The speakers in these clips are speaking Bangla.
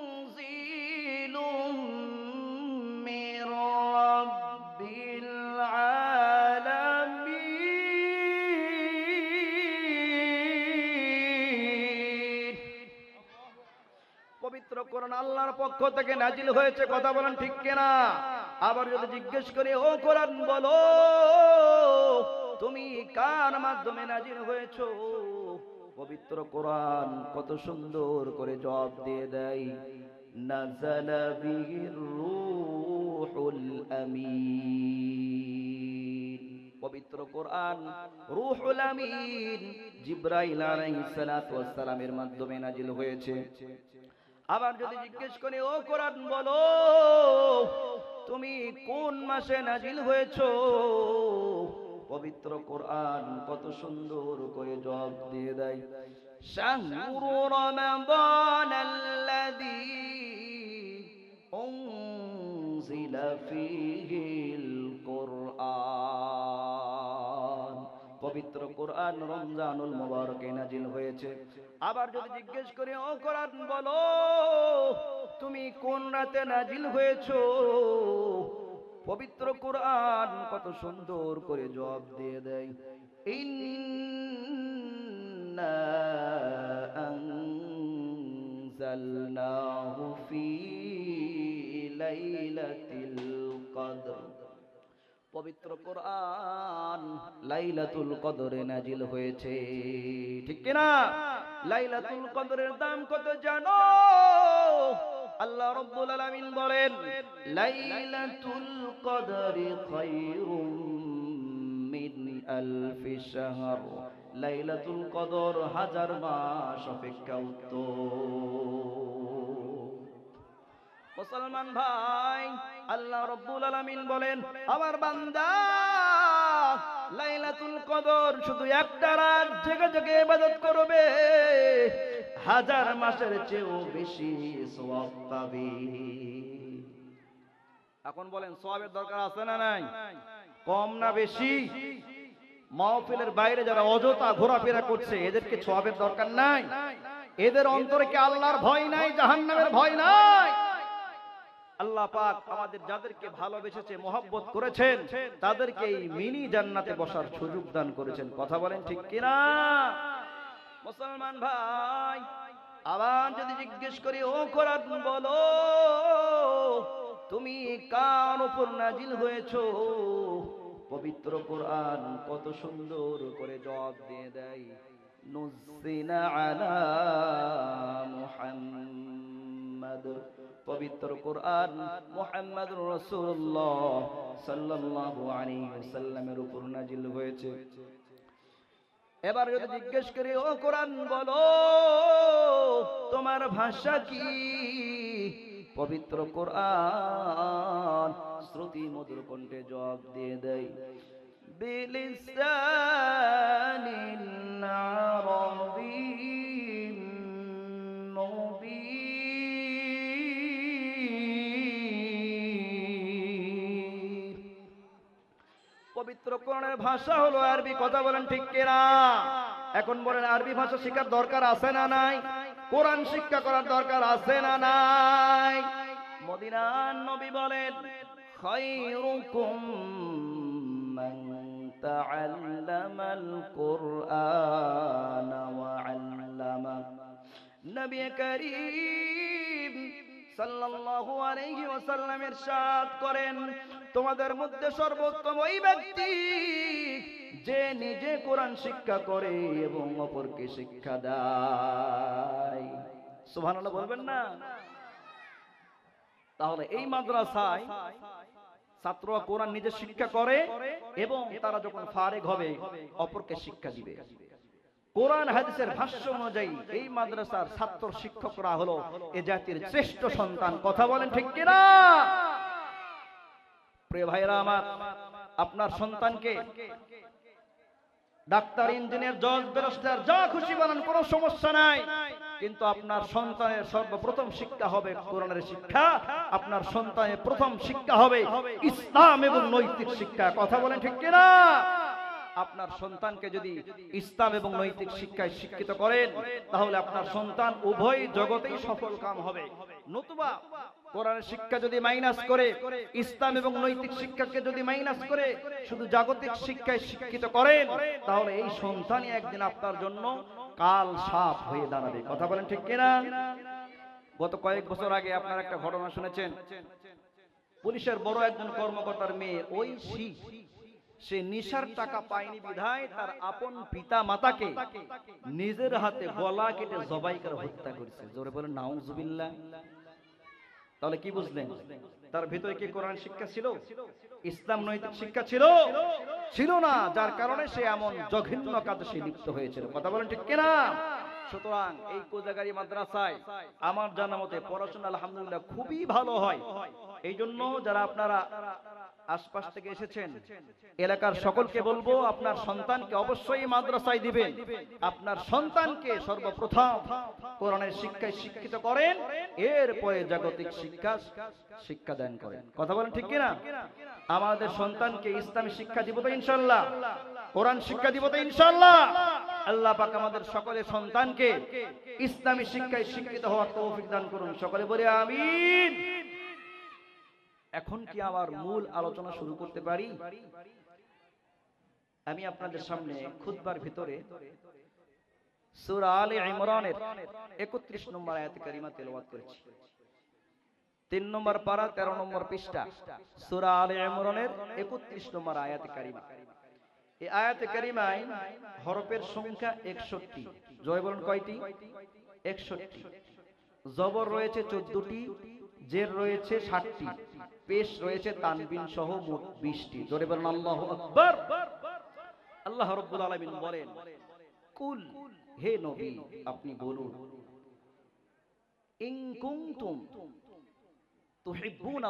تنزيل من رب العالمين পবিত্র কোরআন আল্লাহর পক্ষ থেকে নাজিল হয়েছে কথা বলেন ঠিক কিনা আবার যদি জিজ্ঞেস করি ও কোরআন বলো তুমি কার মাধ্যমে নাজিল হয়েছো পবিত্র কোরআন কত সুন্দর করে জবাব দিয়ে দেয়। মাধ্যমে নাজিল হয়েছে। আবার যদি জিজ্ঞেস করি, ও কোরআন, বলো, তুমি কোন মাসে নাজিল হয়েছো? পবিত্র কোরআন কত সুন্দর করে জবাব দিয়ে দেয়। শাহরু রমাদান আল্লাযী উনজিলা ফীহিল কোরআন। পবিত্র কোরআন রমজানুল মুবারকে নাজিল হয়েছে। আবার যদি জিজ্ঞেস করি, ও কোরআন, বলো, তুমি কোন রাতে নাজিল হয়েছো? পবিত্র কোরআন কত সুন্দর করে জবাব দিয়ে দেয়। আনজালনাহু ফি লাইলাতিল কদর পবিত্র কোরআন লাইলাতুল কদরে নাজিল হয়েছে। ঠিক কিনা? লাইলাতুল কদরের দাম কত জানো? আল্লাহ রাব্বুল আলামিন বলেন, লাইলাতুল কদরি খায়রুম মিন আলফি শাহর। লাইলাতুল কদর হাজার মাস অপেক্ষা মুসলমান ভাই, আল্লাহ রব্বুল আলামিন বলেন, আমার বান্দা, লাইলাতুল কদর শুধু একটা রাত জেগে জেগে ইবাদত করবে, হাজার মাসের চেয়েও বেশি সওয়াব পাবে। এখন বলেন, সওয়াবের দরকার আছে না নাই? কম না বেশি? মাহফিলের বাইরে যারা অযথা ঘোরাফেরা করছে, এদেরকে সওয়াবের দরকার নাই। এদের অন্তরে কি আল্লাহর ভয় নাই, জাহান্নামের ভয় নাই? আল্লাহ পাক আমাদের যাদেরকে ভালোবেসেছে, মোহাব্বত করেছেন, তাদেরকে এই মিনি জান্নাতে বসার সুযোগ দান করেছেন। কথা বলেন ঠিক কিনা? মুসলমান ভাই, আবার যদি জিজ্ঞেস করি, ও কোরআন বলো, তুমি কার উপর নাজিল হয়েছো? পবিত্র কোরআন কত সুন্দর করে জবাব দিয়ে দেয়। পবিত্র কোরআন মুহাম্মদ রাসূলুল্লাহ সাল্লাল্লাহু আলাইহি উপর নাজিল হয়েছে। এবার যদি জিজ্ঞেস করি, ও কোরআন বলো, তোমার ভাষা কি? পবিত্র কোরআন। শ্রুতি মধুর কণ্ঠে জবাব দিয়ে দেয়। মুবিন। পবিত্র কোরআনের ভাষা হলো আরবি, কথা বলেন ঠিক কিনা? এখন বলেন আরবি ভাষা শেখার দরকার আছে না নাই? কোরআন শিক্ষা করার দরকার আছে না নাই? মদিনার নবী বলেন, খায়রুকুম মান তাআল্লামাল কুরআনা ওয়া আল্লামা নবী করিম সাল্লাল্লাহু আলাইহি ওয়াসাল্লাম ইরশাদ করেন, তোমাদের মধ্যে সর্বোত্তম ওই ব্যক্তি যে নিজে কোরআন শিক্ষা করে এবং অপরকে শিক্ষা দেয়। সুবহানাল্লাহ বলবেন না? তাহলে এই মাদ্রাসায় ছাত্ররা কোরআন নিজে শিক্ষা করে এবং তারা যখন ফারেক হবে, অপরকে শিক্ষা দিবে। কোরআন হাদিসের ভাষ্য অনুযায়ী এই মাদ্রাসার ছাত্র শিক্ষকরা হলো এ জাতির শ্রেষ্ঠ সন্তান। কথা বলেন ঠিক কিনা? প্রিয় ভাইরা আমার, আপনার সন্তানকে ডাক্তার, ইঞ্জিনিয়ার, জজ, ব্যারিস্টার, যা খুশি বানান কোনো সমস্যা নাই। কিন্তু আপনার সন্তানের সর্বপ্রথম শিক্ষা হবে কোরআনের শিক্ষা। আপনার সন্তানের প্রথম শিক্ষা হবে ইসলাম এবং নৈতিক শিক্ষা। কথা বলেন ঠিক কিনা? আপনার সন্তানকে যদি ইসলাম এবং নৈতিক শিক্ষায় শিক্ষিত করেন, তাহলে আপনার সন্তান উভয় জগতেই সফল কাম হবে। নতুবা কোরআনের শিক্ষা যদি মাইনাস করে, ইসলাম এবং নৈতিক শিক্ষাকে যদি মাইনাস করে, শুধু জাগতিক শিক্ষায় শিক্ষিত করেন, তাহলে এই সন্তানই একদিন আপনার জন্য কাল সাপ হয়ে দাঁড়াবে। কথা বলেন ঠিক কিনা? গত কয়েক বছর আগে আপনারা একটা ঘটনা শুনেছেন? পুলিশের বড় একজন কর্মকর্তার মেয়ে, ওই শি, সে নিশার টাকা পায়নি বিধায় তার আপন পিতা মাতাকে নিজের হাতে গলা কেটে জবাই করে হত্যা করেছে। জোরে বলেন, নাউজুবিল্লাহ। তাহলে কি বুঝলেন? তার ভিতরে কি কোরআন শিক্ষা ছিল? ইসলাম নৈতিক শিক্ষা ছিল? ছিল না, যার কারণে সে এমন জঘন্য কাজে সে লিপ্ত হয়েছিল। কথা বলেন ঠিক কিনা? সুতরাং এই কোজাগারি মাদ্রাসায় আমার জানা মতে পড়াশোনা আলহামদুলিল্লাহ খুবই ভালো হয়। এই জন্য যারা আপনারা আশপাশ থেকে এসেছেন। এলাকার সকলকে বলব আপনার সন্তানকে অবশ্যই মাদ্রাসায় দিবেন। আপনার সন্তানকে সর্বপ্রথম কোরআনের শিক্ষায় শিক্ষিত করেন এরপরে জাগতিক শিক্ষা শিক্ষা দান করেন। কথা বলেন ঠিক কিনা? আমাদের সন্তানকে ইসলামী শিক্ষা দিব তো ইনশাল্লাহ। কোরআন শিক্ষা দিব তো ইনশাল্লাহ। আল্লাহ পাক আমাদের সকলের সন্তানকে ইসলামী শিক্ষায় শিক্ষিত হওয়ার তৌফিক দান করুন। সকলে বলে আমিন। এখন কি আমার মূল আলোচনা শুরু করতে পারি? আমি আপনাদের সামনে খুতবার ভিতরে সূরা আলে ইমরানের 31 নম্বর আয়াত কারিমা তেলাওয়াত করেছি। তিন নম্বর পারা 13 নম্বর পৃষ্ঠা। সূরা আলে ইমরানের 31 নম্বর আয়াত কারিমা। এই আয়াতে কারিমায় হরফের সংখ্যা 61 জয় বলুন কয়টি? 61 জবর রয়েছে 14টি জের রয়েছে 60টি পেশ রয়েছে তানবিন সহ মোট 20টি জোরে বলুন, আল্লাহু আকবার। আল্লাহ রাব্বুল আলামিন বলেন, কুল, হে নবী, আপনি বলুন, ইন কুনতুম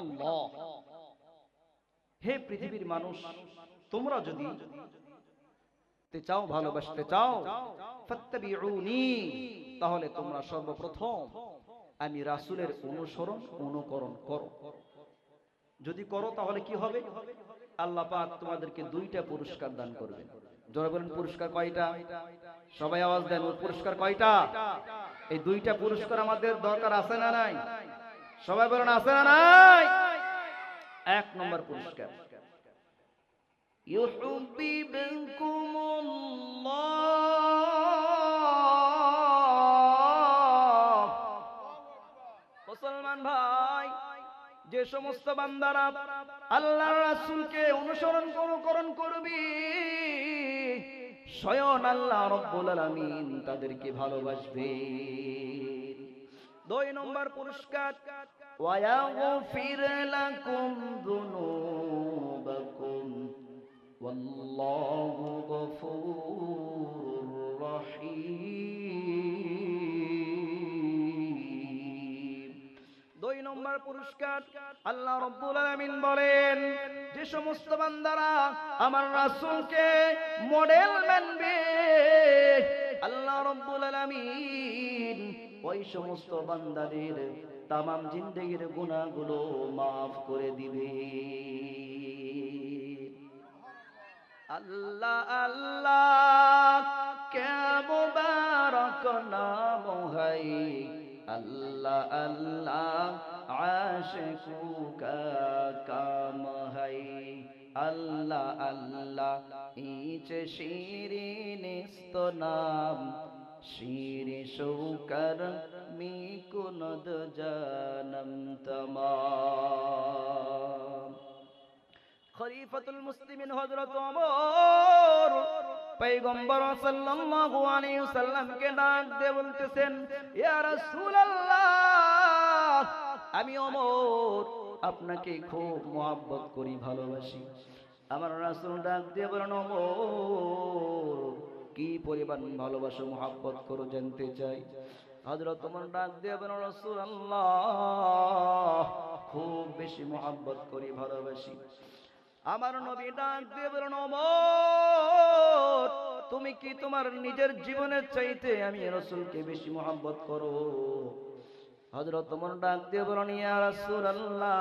আল্লাহ। হে পৃথিবীর মানুষ, তোমরা যদি চাও, ভালোবাসতে চাও, ফাত্তাবিউনি, তাহলে তোমরা সর্বপ্রথম আমি রাসূলের অনুসরণ, অনুকরণ করো। যদি করো তাহলে কি হবে? আল্লাহ পাক তোমাদেরকে দুইটা পুরস্কার দান করবেন। যারা বলেন, পুরস্কার কয়টা? সবাই আওয়াজ দেন, ওর পুরস্কার কয়টা? এই দুইটা পুরস্কার আমাদের দরকার আছে না নাই? সবাই বলেন, আছে না নাই? এক নম্বর পুরস্কার। মুসলমান ভাই যে সমস্ত বান্দারা আল্লাহ রাসুলকে অনুসরণ অনুকরণ করবি স্বয়ন আল্লাহ রব্বুল আলামিন তাদেরকে ভালোবাসবে। দুই নম্বর পুরস্কার, ওয়ায়াগফির লাকুম যুনুবাকুম ওয়াল্লাহু পুরস্কার। আল্লাহ রব্বুল আলামিন বলেন, যে সমস্ত বান্দারা আমার রাসূলকে মডেল মানবে, আল্লাহ রব্বুল আলামিন ওই সমস্ত বান্দাদের তামাম জিন্দেগির গুনাহগুলো মাফ করে দিবে। আল্লাহ আল্লাহ, কে মুবারক নাম আল্লাহ আল্লাহ আশিকু কাম হাই। আল্লাহ আল্লাহ, ইচ শিরিন নাম। শির শৌকর মি কুনদ জানম তমাম খলিফাতুল মুসলিমিন হযরত ওমর। পয়গম্বর সাল্লাল্লাহু আলাইহি ওয়াসাল্লামকে ডাক দিয়ে বলতেছেন, ইয়া রাসূলুল্লাহ, আমি ওমর, আপনাকে খুব মোহাব্বত করি, ভালোবাসি। আমার রাসূল ডাক দিয়ে বলেন, ওমর, কি পরিমাণ ভালোবাসো, মোহাব্বত করো, জানতে চাই। হযরত ওমর ডাক দিয়ে বলেন, রাসূলুল্লাহ, খুব বেশি মোহাব্বত করি, ভালোবাসি। আমার নবী ডাক দিয়ে বলেন তুমি কি তোমার নিজের জীবনের চাইতে আমি রসুলকে বেশি মোহাব্বত করো হযরত ওমর ডাক দিয়ে বলেন ইয়া রাসূলুল্লাহ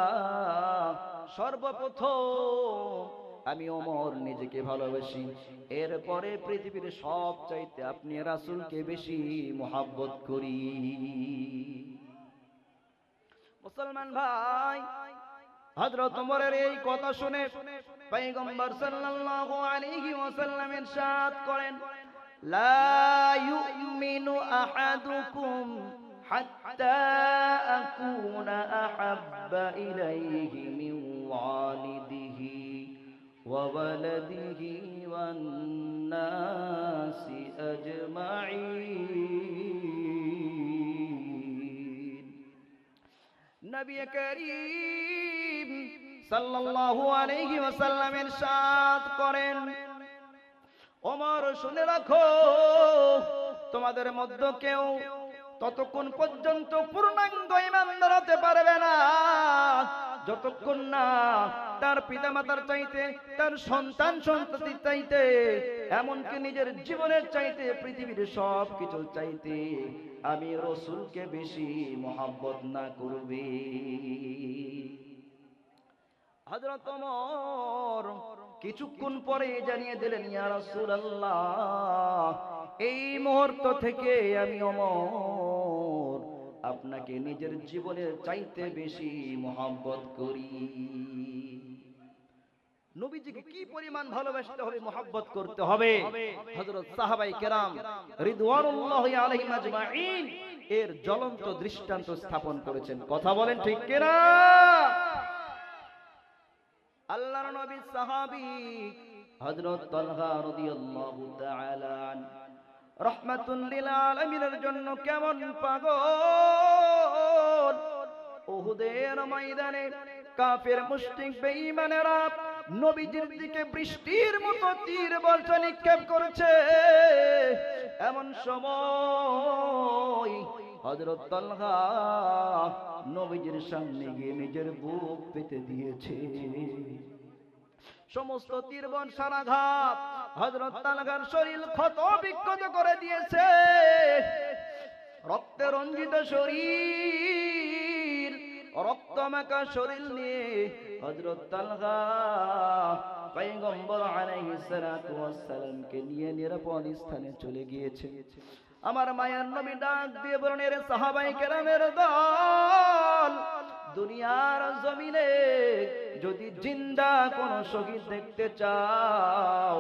সর্বপ্রথম আমি ওমর নিজেকে ভালোবাসি। এরপরে পৃথিবীর সব চাইতে আপনি রাসূলকে বেশি মোহাব্বত করি। মুসলমান ভাই হযরত ওমরের এই কথা শুনে পয়গম্বর সাল্লাল্লাহু আলাইহি ওয়াসাল্লাম ইরশাদ করেন, লা ইউমিনু আহাদুকুম হাত্তা আকুনা আহাব্বা ইলাইহি মিন ওয়ালিদিহি ওয়া ওয়ালাদিহি ওয়ান নবী করিম সাল্লাল্লাহু আলাইহি ওয়াসাল্লাম ইরশাদ করেন। ওমর শুনে রাখো তোমাদের মধ্যে কেউ ততক্ষণ পর্যন্ত পূর্ণাঙ্গ ইমান দাঁড়াতে পারবে না। যতক্ষণ না তার পিতামাতার চাইতে, তার সন্তান সন্ততি চাইতে, এমনকি নিজের জীবনের চাইতে, পৃথিবীর সব কিছু চাইতে আমি রসুলকে বেশি মহাব্বত না করবি। ওমর কিছুক্ষণ পরে জানিয়ে দিলেন, ইয়া রাসূলুল্লাহ, এই মুহূর্ত থেকে আমি ওমর আপনাকে নিজের জীবনের চাইতে বেশি মহব্বত করি। নবীজিকে কি পরিমাণ ভালোবাসতে হবে, মহব্বত করতে হবে? হযরত সাহাবাই কেরাম আলাইহিম আজমাইন এর জ্বলন্ত দৃষ্টান্ত স্থাপন করেছেন। কথা বলেন ঠিক আল্লাহর নবী সাহাবী হযরত তালহা রাদিয়াল্লাহু তাআলা আন রহমাতুল জন্য কেমন পাগল? উহুদের ময়দানে কাফের মুশরিক বেঈমানেরা নবীজির দিকে বৃষ্টির মতো তীর বর্ষা নিক্ষেপ করেছে। এমন সময় হযরত তালহা নবীজির সামনে গিয়ে নিজের বুক পেতে দিয়েছে। সমস্ত তীরবন সারাঘাত হযরত তালহার শরীর ক্ষত বিক্ষত করে দিয়েছে। রক্তে রঞ্জিত শরীর, রক্তমাখা শরীর নিয়ে হজরত তালহা পয়গম্বর আলাইহিস সালাতু ওয়াস নিয়ে নিরাপদ স্থানে চলে গিয়েছে। আমার মায়ের নবী ডাক দিয়ে বলেন, এর সাহাবাই কেরামের দল দুনিয়ার জমিনে যদি জিন্দা কোন শহীদ দেখতে চাও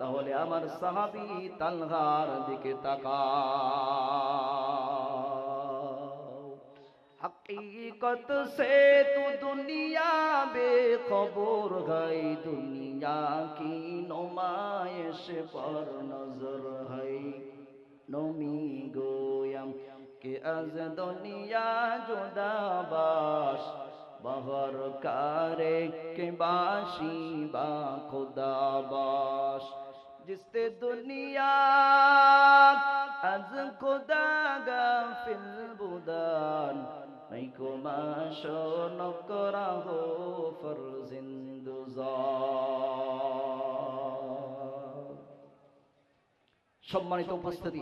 তাহলে আমার সাহাবি তালহার দিকে তাকাও हकीकत से तू दुनिया बेखबर है दुनिया की नुमाइश पर नजर है নমি গোয়াম কে আজ দুনিয়া জুদাবাস? বহর কারে কে বাসি বা খোদাবাস? জিসতে দুনিয়া আজ খোদা গাফিল বুদান। নাই কো মাশ নকরা হো সম্মানিত উপস্থিতি।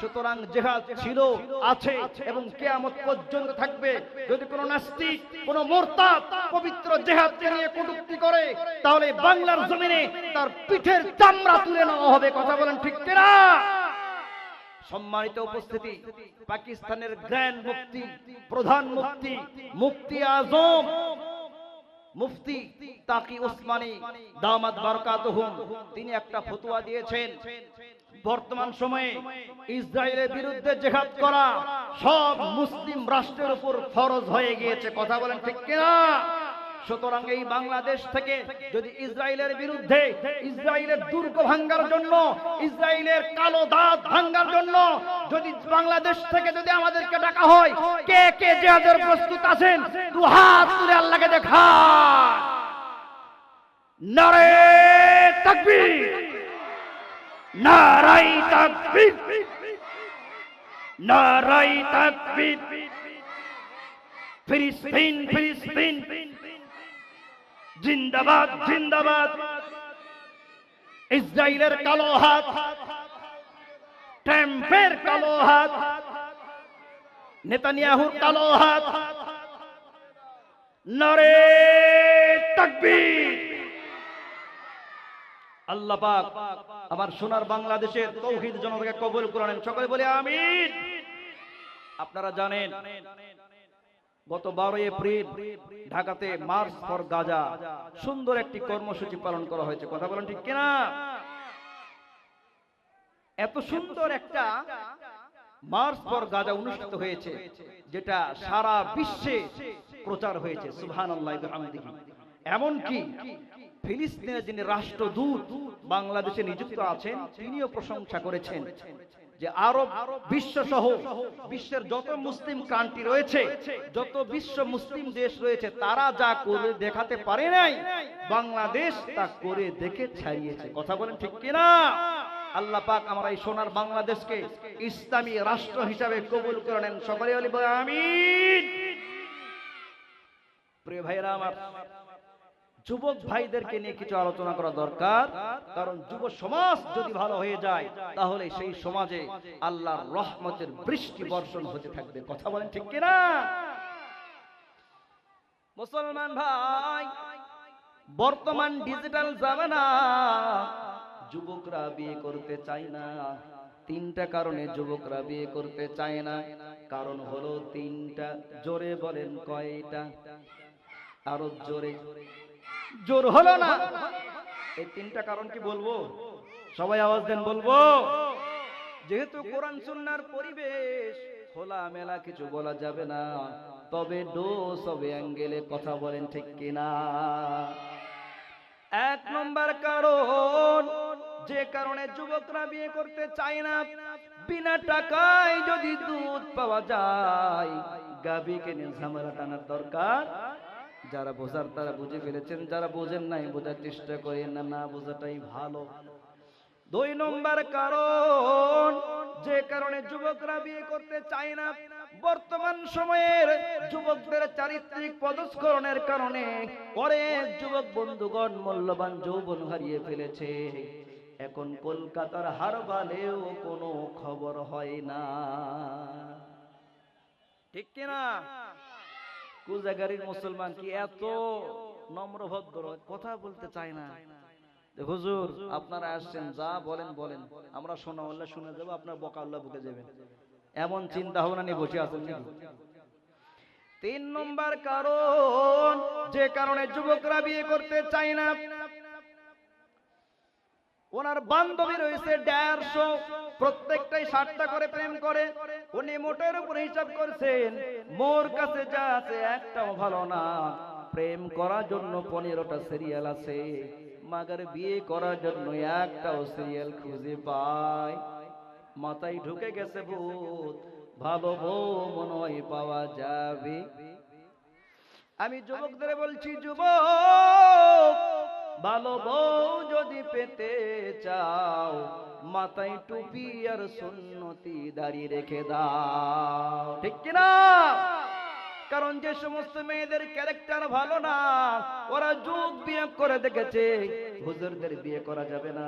সুতরাং জেহাদ ছিল, আছে এবং কেয়ামত পর্যন্ত থাকবে। যদি কোনো নাস্তিক, কোনো মোরতাদ পবিত্র জেহাদকে নিয়ে কটূক্তি করে, তাহলে বাংলার জমিনে তার পিঠের চামড়া তুলে নেওয়া হবে। কথা বলেন ঠিক কি না সম্মানিত উপস্থিতি, পাকিস্তানের গ্র্যান্ড মুক্তি প্রধান মুক্তি মুক্তি আজম মুফতি তাকি ওসমানী দামাত বারকাত তিনি একটা ফতুয়া দিয়েছেন। বর্তমান সময়ে ইসরায়েলের বিরুদ্ধে জেহাদ করা সব মুসলিম রাষ্ট্রের উপর ফরজ হয়ে গিয়েছে। কথা বলেন ঠিক কিনা? সুতরাং এই বাংলাদেশ থেকে যদি ইসরায়েলের বিরুদ্ধে ইসরায়েলের দুর্গ ভাঙ্গার জন্য, ইসরায়েলের কালো দাঁত ভাঙ্গার জন্য যদি বাংলাদেশ থেকে যদি আমাদেরকে ডাকা হয়, কে কে জেহাদের প্রস্তুত আছেন? দু হাত তুলে আল্লাহকে দেখা নারে তাকবীর। নারাই তাকবীর। নারাই তাকবীর। ফিলিস্তিন ফিলিস্তিন। জিন্দাবাদ জিন্দাবাদ। ইসরায়েলের কালো হাত, ট্রাম্পের কালো হাত, নেতানিয়াহুর কালো হাত। নরে তাকবীর। আল্লাহ পাক আমার সোনার বাংলাদেশের তৌহিদ জনতাকে কবুল করেন। সকলে বলে আমিন। আপনারা জানেন গত বারো এপ্রিল ঢাকাতে মার্চ ফর গাজা সুন্দর একটি কর্মসূচি পালন করা হয়েছে। কথা বলেন ঠিক কিনা? এত সুন্দর একটা মার্চ ফর গাজা অনুষ্ঠিত হয়েছে, যেটা সারা বিশ্বে প্রচার হয়েছে। সুবহান এমনকি ফিলিস্তিনের যিনি রাষ্ট্রদূত বাংলাদেশে নিযুক্ত আছেন, তিনিও প্রশংসা করেছেন। যে আরব বিশ্ব সহ বিশ্বের যত মুসলিম কান্ট্রি রয়েছে, যত বিশ্ব মুসলিম দেশ রয়েছে, তারা যা করে দেখাতে পারে নাই, বাংলাদেশ তা করে দেখে ছাড়িয়েছে। কথা বলেন ঠিক কিনা? আল্লাহ পাক আমরা এই সোনার বাংলাদেশকে ইসলামী রাষ্ট্র হিসাবে কবুল করে নেন। সকলে আমিন। প্রিয় ভাইরা আমার যুবক ভাইদেরকে নিয়ে কিছু আলোচনা করা দরকার। কারণ যুব সমাজ যদি ভালো হয়ে যায়, তাহলে সেই সমাজে আল্লাহর রহমতের বৃষ্টি বর্ষণ হতে থাকবে। কথা বলেন ঠিক কিনা? মুসলমান ভাই, বর্তমান ডিজিটাল জামানা, যুবকরা বিয়ে করতে চায় না। তিনটা কারণে যুবকরা বিয়ে করতে চায় না। কারণ হলো তিনটা, জোরে বলেন কয়টা? আরও জোরে। জোর হলো না। এই তিনটা কারণ কি বলব? সবাই আওয়াজ দেন, বলব। যেহেতু কোরআন, সুন্নার পরিবেশ খোলা মেলা কিছু বলা যাবে না, তবে ডোস হবে অ্যাঙ্গেলে কথা বলেন ঠিক কিনা? এক নম্বর কারণ, যে কারণে যুবকরা বিয়ে করতে চায় না, বিনা টাকায় যদি দুধ পাওয়া যায় গাবি কিনে ঝামেলা টানার দরকার যারা বোঝার তারা বুঝে ফেলেছেন, যারা বোঝেন নাই বোঝার চেষ্টা করেন না না বোঝাটাই ভালো। দুই নম্বর কারণ, যে কারণে যুবকরা বিয়ে করতে চায় না, বর্তমান সময়ের যুবকদের চারিত্রিক পদস্খলনের কারণে অনেক যুবক বন্ধুগণ মূল্যবান যৌবন হারিয়ে ফেলেছে। এখন কলকাতার হারবালেও কোনো খবর হয় না। ঠিক কিনা? কুজাগারির মুসলমান কি এত নম্র ভদ্র কথা বলতে চায় না। হুজুর, আপনারা আসছেন, যা বলেন বলেন। আমরা শোনা আল্লাহ শুনে যাব, আপনার বকা আল্লাহ বুকে যাবেন। এমন চিন্তা ভাবনা নিয়ে বসে আছেন তিন নম্বর কারণ, যে কারণে যুবকরা বিয়ে করতে চায় না। ওনার বান্ধবী রয়েছে দেড়শো প্রত্যেকটাই ষাটটা করে প্রেম করে। উনি মোটের উপরে হিসাব করছেন, মোর কাছে যা আছে একটাও ভালো না। প্রেম করার জন্য পনেরোটা সিরিয়াল আছে, মাগার বিয়ে করার জন্য একটাও সিরিয়াল খুঁজে পায়। মাথায় ঢুকে গেছে ভূত, ভালো বউ মনে পাওয়া যাবে। আমি যুবকদের বলছি, যুবক, ভালো বউ যদি পেতে চাও মাথায় টুপি আর সুন্নতি দাঁড়িয়ে রেখে দাও। ঠিক কিনা? কারণ যে সমস্ত মেয়েদের ক্যারেক্টার ভালো না, ওরা যুগ বিয়ে করে দেখেছে, হুজুরদের বিয়ে করা যাবে না।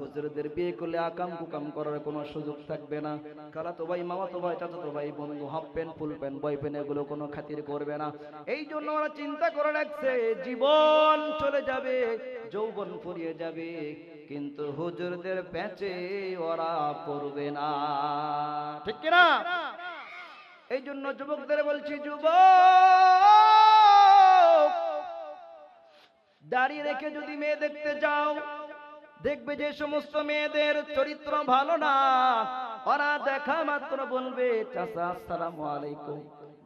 হুজুরদের বিয়ে করলে আকাম কুকাম করার কোনো সুযোগ থাকবে না। কারা তো ভাই, মামা তো ভাই, চাচা তো ভাই, বন্ধু, half pant, full pant, boy pant, এগুলো কোনো খাতির করবে না। এই জন্য ওরা চিন্তা করে রাখছে, জীবন চলে যাবে, যৌবন ফুরিয়ে যাবে। কিন্তু হুজুরদের প্যাচে ওরা পড়বে না। ঠিক কিনা? এই জন্য যুবকদের বলছি যুবক দাঁড়িয়ে রেখে যদি মেয়ে দেখতে যাও দেখবে যে সমস্ত মেয়েদের চরিত্র ভালো না। ওরা দেখা মাত্র বলবে চাচা আসসালামু আলাইকুম।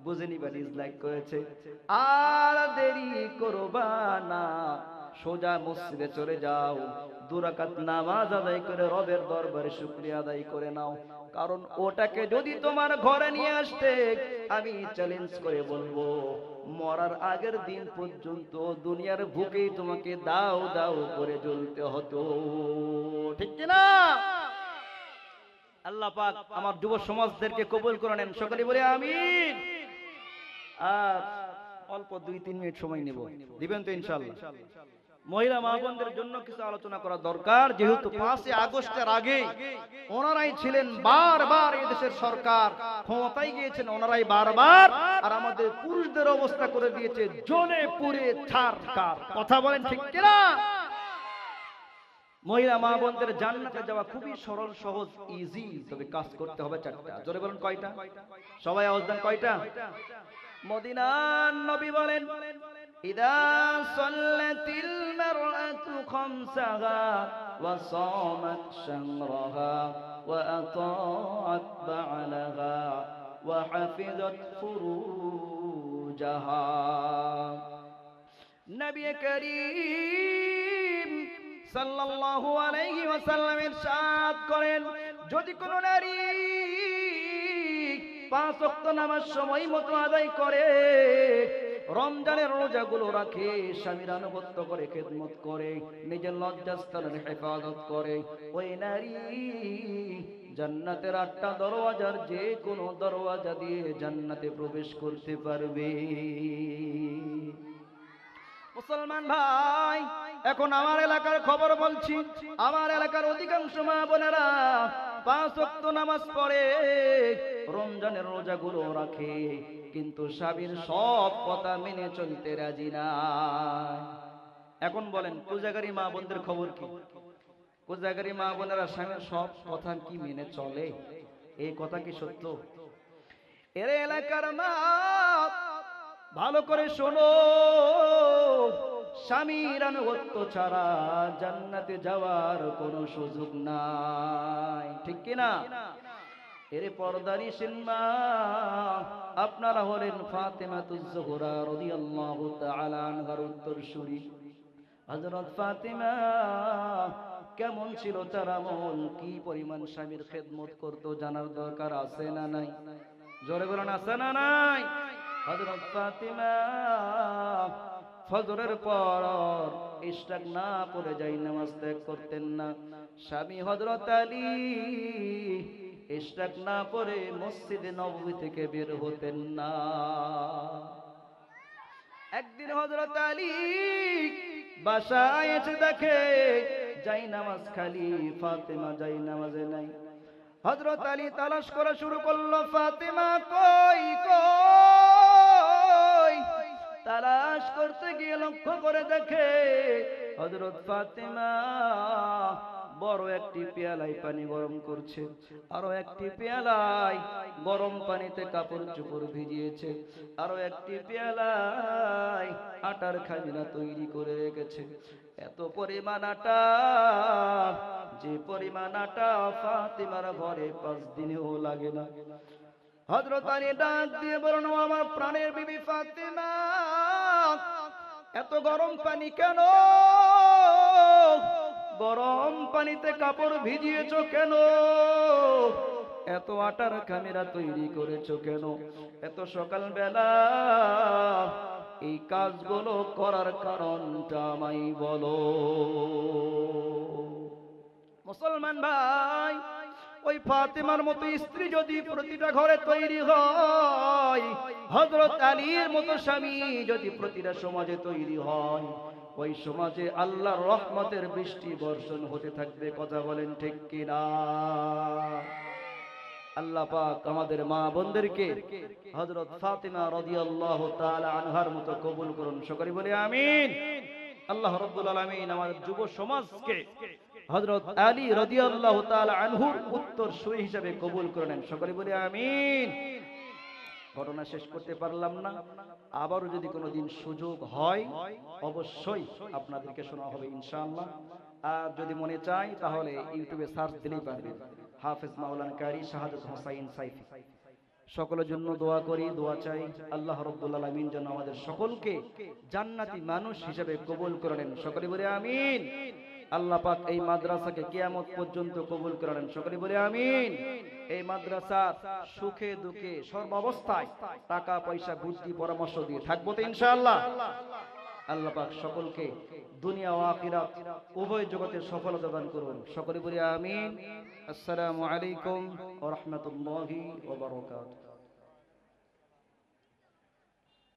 বুঝে নিবা ডিসলাইক করেছে। আর দেরি করবা না। সোজা মসজিদে চলে যাও। দুরাকাত নামাজ আদায় করে রবের দরবারে শুক্রিয়া আদায় করে নাও। কারণ ওটাকে যদি তোমার ঘরে নিয়ে আসতে আমি চ্যালেঞ্জ করে বলব, মরার আগের দিন পর্যন্ত দুনিয়ার বুকেই তোমাকে দাও দাও করে জ্বলতে হতো। ঠিক না? আল্লাহ পাক আমার যুব সমাজদেরকে কবুল করে নেন। সকলে বলে আমিন। আর অল্প দুই, তিন মিনিট সময় নেব। দিবেন তো ইনশাল্লাহ মহিলা মা বোনদের জন্য কিছু আলোচনা করা দরকার। যেহেতু পাঁচই আগস্টের আগে ওনারাই ছিলেন বারবার এদেশের সরকার, ক্ষমতায় গিয়েছেন ওনারাই বারবার, আর আমাদের পুরুষদের অবস্থা করে দিয়েছে জলে পুরে ছাড় কথা বলেন ঠিক কিনা? মহিলা মা বোনদের জান্নাতে যাওয়া খুবই সরল, সহজ ইজি তবে কাজ করতে হবে চারটা। জোরে বলেন কয়টা? সবাই আওয়াজ দেন কয়টা? মদিনার নবী বলেন ইদা সাল্লাতিল মারআতু খামসাহা ওয়া সামাত শাহরাহা ওয়া আতাআত বা'লাহা ওয়া হাফিজাত ফুরুজাহা নবী করিম সাল্লাল্লাহু আলাইহি ওয়াসাল্লাম ইরশাদ করেন, যদি কোন নারী পাঁচ ওয়াক্ত নামাজ সময় মতো আদায় করে রমজানের রোজাগুলো রাখে, স্বামীর আনুগত্য করে, খেদমত করে, নিজের লজ্জাস্থানের হেফাজত করে। ওই নারী জান্নাতের আটটা দরওয়াজার, যে কোনো দরওয়াজা দিয়ে জান্নাতে প্রবেশ করতে পারবে। মুসলমান ভাই, এখন আমার এলাকার খবর বলছি। আমার এলাকার অধিকাংশ মা বোনেরা পাঁচ ওয়াক্ত নামাজ পড়ে, রমজানের রোজাগুলো রাখে, কিন্তু স্বামীর সব কথা মেনে চলতে রাজি না। এখন বলেন পূজাগারী মা বোনদের খবর কি? পূজাগারী মা বোনেরা স্বামীর সব কথা কি মেনে চলে? এই কথা কি সত্য? এর এলাকার মা, ভালো করে শোনো। স্বামীর আনুগত্য ছাড়া জান্নাতে যাওয়ার কোনো সুযোগ নাই। ঠিক কিনা এর পর্দারি সিনমা আপনারা হলেন ফাতেমাতুজ জোহরা রাদিয়াল্লাহু তাআলা আনহার উত্তরসূরি। হযরত ফাতেমা কেমন ছিল তার আমল? কি পরিমাণ স্বামীর খেদমত করতো জানার দরকার আছে না নাই? জোরে বলেন, আছে না নাই? হজরত ফাতিমা ফজরের পর ইশরাক না পড়ে যাই নামাজ ত্যাগ করতেন না। স্বামী হযরত আলী ইশরাক না পড়ে মসজিদে নববী থেকে বের হতেন না। একদিন হযরত আলী বাসায় এসে দেখে, যাই নামাজ খালি, ফাতেমা যাই নামাজে নাই। হযরত আলী তালাশ করা শুরু করল, ফাতেমা কই কই তালাশ করতে গিয়ে লক্ষ্য করে দেখে হযরত ফাতেমা বড় একটি পেয়ালায় পানি গরম করছে, আরও একটি পেয়ালায় গরম পানিতে কাপড় চোপড় ভিজিয়েছে, আরও একটি পেয়ালায় আটার খামিনা তৈরি করে রেখেছে। এত পরিমাণ আটা, যে পরিমাণ আটা ফাতিমার ঘরে পাঁচ দিনেও লাগে না। হজরত ডাক দিয়ে বলুন আমার প্রাণের বিবি ফাতিমা, এত গরম পানি কেন? গরম পানিতে কাপড় ভিজিয়েছ কেন? এত আটার খামিরা তৈরি করেছ কেন? এত সকাল বেলা এই কাজগুলো করার কারণটা আমায় বলো। মুসলমান ভাই ওই ফাতেমার মতো স্ত্রী যদি প্রতিটা ঘরে তৈরি হয় হজরত আলীর মতো স্বামী যদি প্রতিটা সমাজে তৈরি হয়, ওই সমাজে আল্লাহর রহমতের বৃষ্টি বর্ষণ হতে থাকবে, কথা বলেন ঠিক কিনা? আল্লাহ পাক আমাদের মা বোনদেরকে হযরত ফাতিমা রাদিয়াল্লাহু তাআলা আনহার মতো কবুল করুন, সকলে বলে আমিন। আল্লাহ রাব্বুল আলামিন আমাদের যুব সমাজকে হযরত আলী রাদিয়াল্লাহু আনহুর উত্তর সুরি হিসাবে কবুল করে নেন। সকলে বলে আমিন। ঘটনা শেষ করতে পারলাম না। আবারও যদি কোনোদিন সুযোগ হয়, অবশ্যই আপনাদেরকে শোনা হবে ইনশাআল্লাহ। আর যদি মনে চাই, তাহলে ইউটিউবে সার্চ দিলেই পারবেন। হাফেজ মাওলানা কারি শাহাদত হোসাইন সাইফি। সকলের জন্য দোয়া করি, দোয়া চাই। আল্লাহ রব্বুল আলামিন যেন আমাদের সকলকে জান্নাতি মানুষ হিসেবে কবুল করে নেন। সকলে বলে আমিন। আল্লাহ পাক এই মাদ্রাসাকে কিয়ামত পর্যন্ত কবুল করে নেন সকলে বলে আমিন। এই মাদ্রাসা সুখে দুঃখে সর্বাবস্থায় টাকা, পয়সা, বুদ্ধি, পরামর্শ দিয়ে থাকব তো ইনশাআল্লাহ। আল্লাহ পাক সকলকে দুনিয়া ও আখিরাত উভয় জগতে সফলতা দান করুন। সকলে বলি আমিন। আসসালামু আলাইকুম ওয়া রাহমাতুল্লাহি ওয়া বারাকাতুহু।